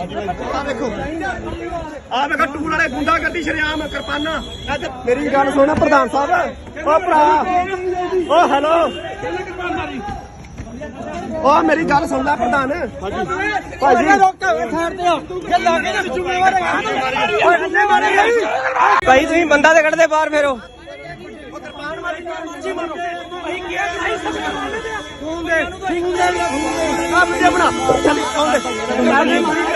ਆ ਵੇਖੋ ਆ ਵੇਖੋ ਟੂਲ ਵਾਲੇ ਗੁੰਡਾ ਗੱਡੀ ਸ਼ਰਿਆਮ ਕਿਰਪਾਨਾਂ। ਤੇ ਮੇਰੀ ਗੱਲ ਸੁਣ ਪ੍ਰਧਾਨ ਸਾਹਿਬ। ਓ ਭਰਾ ਓ ਹੈਲੋ। ਓ ਮੇਰੀ ਗੱਲ ਸੁਣ ਲੈ ਪ੍ਰਧਾਨ। ਭਾਜੀ। ਭਾਈ ਤੁਸੀਂ ਬੰਦਾ ਤੇ ਕੱਢਦੇ ਬਾਹਰ ਫੇਰੋ ਆ ਵੀਡੀਓ ਬਣਾ। ਚੱਲ ਆਉਂਦੇ। ਆ ਦੇ ਹੱਥ ਚ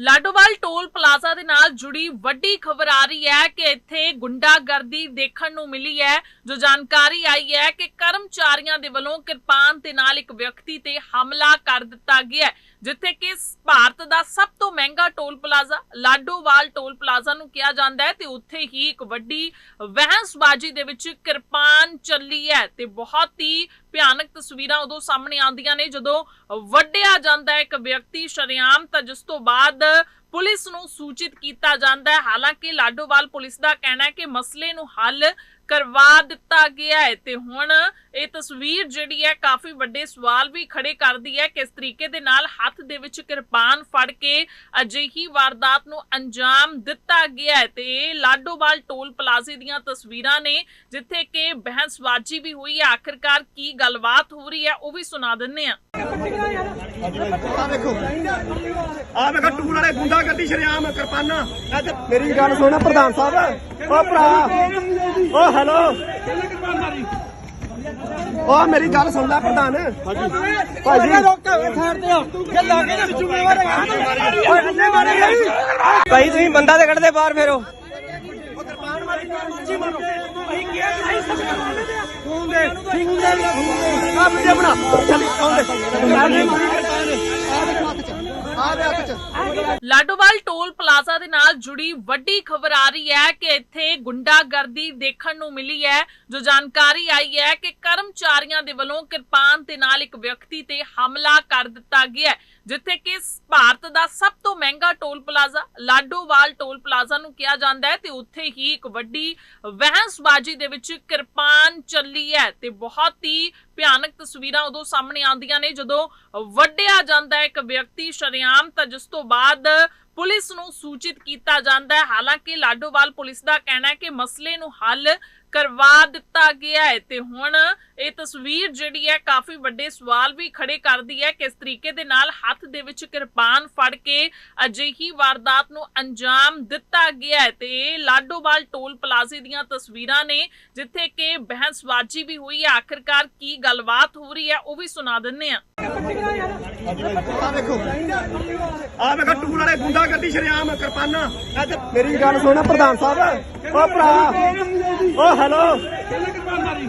ਲਾਡੋਵਾਲ ਟੋਲ ਪਲਾਜ਼ਾ ਦੇ ਨਾਲ ਜੁੜੀ ਵੱਡੀ ਖਬਰ ਆ ਰਹੀ ਹੈ ਕਿ ਇੱਥੇ ਗੁੰਡਾਗਰਦੀ ਦੇਖਣ ਨੂੰ ਮਿਲੀ ਹੈ। ਜੋ ਜਾਣਕਾਰੀ ਆਈ ਹੈ ਕਿ ਕਰਮਚਾਰੀਆਂ ਦੇ ਵੱਲੋਂ ਕਿਰਪਾਨ ਦੇ ਨਾਲ ਇੱਕ ਵਿਅਕਤੀ ਤੇ ਹਮਲਾ ਕਰ ਦਿੱਤਾ ਗਿਆ ਹੈ। ਜਿੱਥੇ ਕਿ ਭਾਰਤ ਦਾ ਸਭ ਤੋਂ ਮਹਿੰਗਾ toll plaza, Ladowal toll plaza ਨੂੰ ਕਿਹਾ ਜਾਂਦਾ ਹੈ ਤੇ ਉੱਥੇ ਹੀ ਇੱਕ ਵੱਡੀ ਵਹਿਸਬਾਜ਼ੀ ਦੇ ਵਿੱਚ ਕਿਰਪਾਨ ਚੱਲੀ ਹੈ ਤੇ ਬਹੁਤ ਹੀ ਭਿਆਨਕ ਤਸਵੀਰਾਂ ਉਦੋਂ ਸਾਹਮਣੇ ਆਉਂਦੀਆਂ ਨੇ ਜਦੋਂ ਵੱਢਿਆ ਜਾਂਦਾ ਇੱਕ ਵਿਅਕਤੀ ਸ਼ਰੇਆਮ ਤਾਂ ਜਿਸ ਤੋਂ ਬਾਅਦ ਪੁਲਿਸ ਨੂੰ ਸੂਚਿਤ ਕੀਤਾ ਜਾਂਦਾ ਹੈ। ਹਾਲਾਂਕਿ ਲਾਡੋਵਾਲ ਪੁਲਿਸ ਦਾ ਕਹਿਣਾ ਹੈ ਕਿ ਮਸਲੇ ਨੂੰ ਹੱਲ ਕਰਵਾ ਦਿੱਤਾ ਗਿਆ ਹੈ ਤੇ ਹੁਣ ਇਹ ਤਸਵੀਰ ਜਿਹੜੀ ਹੈ ਕਾਫੀ ਵੱਡੇ ਸਵਾਲ ਵੀ ਖੜੇ ਕਰਦੀ ਹੈ ਕਿਸ ਤਰੀਕੇ ਦੇ ਨਾਲ ਹੱਥ ਦੇ ਵਿੱਚ ਕਿਰਪਾਨ ਫੜ ਕੇ ਅਜਿਹੀ ਵਾਰਦਾਤ ਨੂੰ ਅੰਜਾਮ ਦਿੱਤਾ ਗਿਆ ਹੈ ਤੇ ਇਹ ਲਾਡੋਵਾਲ ਟੋਲ ਪਲਾਜ਼ੇ ਦੀਆਂ ਤਸਵੀਰਾਂ ਨੇ ਜਿੱਥੇ ਕਿ ਬਹਿਸਬਾਜ਼ੀ ਵੀ ਹੋਈ ਹੈ। ਆਖਿਰਕਾਰ ਕੀ ਗੱਲਬਾਤ ਹੋ ਰਹੀ ਹੈ ਉਹ ਵੀ ਸੁਣਾ ਦਿੰਨੇ ਆ ਆ ਵੇਖੋ ਆ ਵੇਖੋ ਟੂਲ ਵਾਲੇ ਗੁੰਡਾ ਗੱਡੀ ਸ਼ਰਿਆਮ ਕਿਰਪਾਨਾਂ। ਤੇ ਮੇਰੀ ਗੱਲ ਸੁਣ ਪ੍ਰਧਾਨ ਸਾਹਿਬ। ਓ ਭਰਾ ਓ ਹੈਲੋ। ਓ ਮੇਰੀ ਗੱਲ ਸੁਣ ਲੈ ਪ੍ਰਧਾਨ। ਭਾਜੀ ਭਾਈ ਤੁਸੀਂ ਬੰਦਾ ਤੇ ਕੱਢਦੇ ਬਾਹਰ ਫੇਰੋ। ਆ ਵੀਡੀਓ ਬਣਾ ਚੱਲ ਆਉਂਦੇ ਆ ਦੇ। ਹੱਥ ਚ ਲਾਡੋਵਾਲ ਟੋਲ ਪਲਾਜ਼ਾ ਦੇ ਨਾਲ ਜੁੜੀ ਵੱਡੀ ਖਬਰ ਆ ਰਹੀ ਹੈ ਕਿ ਇੱਥੇ ਗੁੰਡਾਗਰਦੀ ਦੇਖਣ ਨੂੰ ਮਿਲੀ ਹੈ, ਜੋ ਜਾਣਕਾਰੀ ਆਈ ਹੈ ਕਿ ਕਰਮਚਾਰੀਆਂ ਦੇ ਵੱਲੋਂ ਕਿਰਪਾਨ ਦੇ ਨਾਲ ਇੱਕ ਵਿਅਕਤੀ ਤੇ ਹਮਲਾ ਕਰ ਦਿੱਤਾ ਗਿਆ ਹੈ। ਜਿੱਥੇ ਕਿ ਭਾਰਤ ਦਾ ਸਭ ਤੋਂ ਮਹਿੰਗਾ toll plaza, Ladowal toll plaza ਨੂੰ ਕਿਹਾ ਜਾਂਦਾ ਹੈ ਤੇ ਉੱਥੇ ਹੀ ਇੱਕ ਵੱਡੀ ਵਹਿੰਸਬਾਜ਼ੀ ਦੇ ਵਿੱਚ ਕਿਰਪਾਨ ਚੱਲੀ ਹੈ ਤੇ ਬਹੁਤ ਹੀ ਭਿਆਨਕ ਤਸਵੀਰਾਂ ਉਦੋਂ ਸਾਹਮਣੇ ਆਉਂਦੀਆਂ ਨੇ ਜਦੋਂ ਵੱਢਿਆ ਜਾਂਦਾ ਹੈ ਇੱਕ ਵਿਅਕਤੀ ਸ਼ਰੇਆਮ ਤਾਂ ਜਿਸ ਤੋਂ ਬਾਅਦ ਪੁਲਿਸ ਨੂੰ ਸੂਚਿਤ ਕੀਤਾ ਜਾਂਦਾ ਹੈ। ਹਾਲਾਂਕਿ ਲਾਡੋਵਾਲ ਪੁਲਿਸ ਦਾ ਕਹਿਣਾ ਹੈ ਕਿ ਮਸਲੇ ਨੂੰ ਹੱਲ ਕਰਵਾ ਦਿੱਤਾ ਗਿਆ ਹੈ ਤੇ ਹੁਣ ਇਹ ਤਸਵੀਰ ਜਿਹੜੀ ਹੈ ਕਾਫੀ ਵੱਡੇ ਸਵਾਲ ਵੀ ਖੜੇ ਕਰਦੀ ਹੈ ਕਿਸ ਤਰੀਕੇ ਦੇ ਨਾਲ ਹੱਥ ਦੇ ਵਿੱਚ ਕਿਰਪਾਨ ਫੜ ਕੇ ਅਜਿਹੀ ਵਾਰਦਾਤ ਨੂੰ ਅੰਜਾਮ ਦਿੱਤਾ ਗਿਆ ਹੈ ਤੇ ਲਾਡੋਵਾਲ ਟੋਲ ਪਲਾਜ਼ੇ ਦੀਆਂ ਤਸਵੀਰਾਂ ਨੇ, ਜਿੱਥੇ ਕਿ ਬਹਿਸਬਾਜ਼ੀ ਵੀ ਹੋਈ ਹੈ। ਆਖਿਰਕਾਰ ਕੀ ਗੱਲਬਾਤ ਹੋ ਰਹੀ ਹੈ, ਉਹ ਵੀ ਸੁਣਾ ਦਿੰਨੇ ਆ ਆ ਵੇਖੋ ਆ ਵੇਖੋ ਟੂਲ ਵਾਲੇ ਗੁੰਡਾ ਗੱਡੀ ਸ਼ਰਿਆਮ ਕਿਰਪਾਨਾਂ। ਇਹ ਮੇਰੀ ਗੱਲ ਸੁਣ ਪ੍ਰਧਾਨ ਸਾਹਿਬ। ਓ ਭਰਾ। ਓ ਹੈਲੋ ਓ ਮੇਰੀ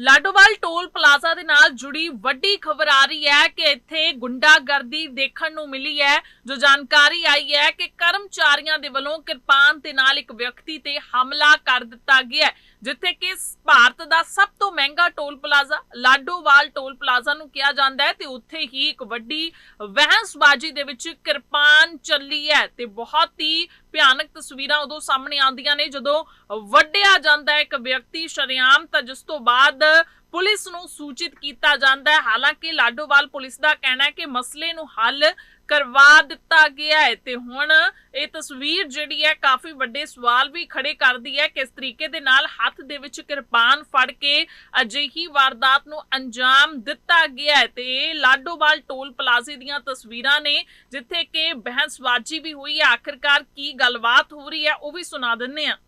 ਲਾਡੋਵਾਲ ਟੋਲ ਪਲਾਜ਼ਾ ਦੇ ਨਾਲ ਜੁੜੀ ਵੱਡੀ ਖਬਰ ਆ ਰਹੀ ਹੈ ਕਿ ਇੱਥੇ ਗੁੰਡਾਗਰਦੀ ਦੇਖਣ ਨੂੰ ਮਿਲੀ ਹੈ, ਜੋ ਜਾਣਕਾਰੀ ਆਈ ਹੈ ਕਿ ਕਰਮਚਾਰੀਆਂ ਦੇ ਵੱਲੋਂ ਕਿਰਪਾਨ ਦੇ ਨਾਲ ਇੱਕ ਵਿਅਕਤੀ ਤੇ ਹਮਲਾ ਕਰ ਦਿੱਤਾ ਗਿਆ ਹੈ। ਜਿੱਥੇ ਕਿ ਭਾਰਤ ਦਾ ਸਭ ਤੋਂ ਮਹਿੰਗਾ toll plaza Ladowal toll plaza ਨੂੰ ਕਿਹਾ ਜਾਂਦਾ ਹੈ ਤੇ ਉੱਥੇ ਹੀ ਇੱਕ ਵੱਡੀ ਵਹਿੰਸਬਾਜ਼ੀ ਦੇ ਵਿੱਚ ਕਿਰਪਾਨ ਚੱਲੀ ਹੈ ਤੇ ਬਹੁਤ ਹੀ ਭਿਆਨਕ ਤਸਵੀਰਾਂ ਉਦੋਂ ਸਾਹਮਣੇ ਆਉਂਦੀਆਂ ਨੇ ਜਦੋਂ ਵੱਢਿਆ ਜਾਂਦਾ ਇੱਕ ਵਿਅਕਤੀ ਸ਼ਰੇਆਮ ਤਾਂ ਜਿਸ ਤੋਂ ਬਾਅਦ ਪੁਲਿਸ ਨੂੰ ਸੂਚਿਤ ਕੀਤਾ ਜਾਂਦਾ ਹੈ। ਹਾਲਾਂਕਿ ਲਾਡੋਵਾਲ ਪੁਲਿਸ ਦਾ ਕਹਿਣਾ ਹੈ ਕਿ ਮਸਲੇ ਨੂੰ ਹੱਲ ਕਰਵਾ ਦਿੱਤਾ ਗਿਆ ਹੈ ਤੇ ਹੁਣ ਇਹ ਤਸਵੀਰ ਜਿਹੜੀ ਹੈ ਕਾਫੀ ਵੱਡੇ ਸਵਾਲ ਵੀ ਖੜੇ ਕਰਦੀ ਹੈ ਕਿਸ ਤਰੀਕੇ ਦੇ ਨਾਲ ਹੱਥ ਦੇ ਵਿੱਚ ਕਿਰਪਾਨ ਫੜ ਕੇ ਅਜਿਹੀ ਵਾਰਦਾਤ ਨੂੰ ਅੰਜਾਮ ਦਿੱਤਾ ਗਿਆ ਹੈ ਤੇ ਇਹ ਲਾਡੋਵਾਲ ਟੋਲ ਪਲਾਜ਼ੇ ਦੀਆਂ ਤਸਵੀਰਾਂ ਨੇ ਜਿੱਥੇ ਕਿ ਬਹਿਸਬਾਜ਼ੀ ਵੀ ਹੋਈ ਹੈ। ਆਖਿਰਕਾਰ ਕੀ ਗੱਲਬਾਤ ਹੋ ਰਹੀ ਹੈ ਉਹ ਵੀ ਸੁਣਾ ਦਿੰਨੇ ਆ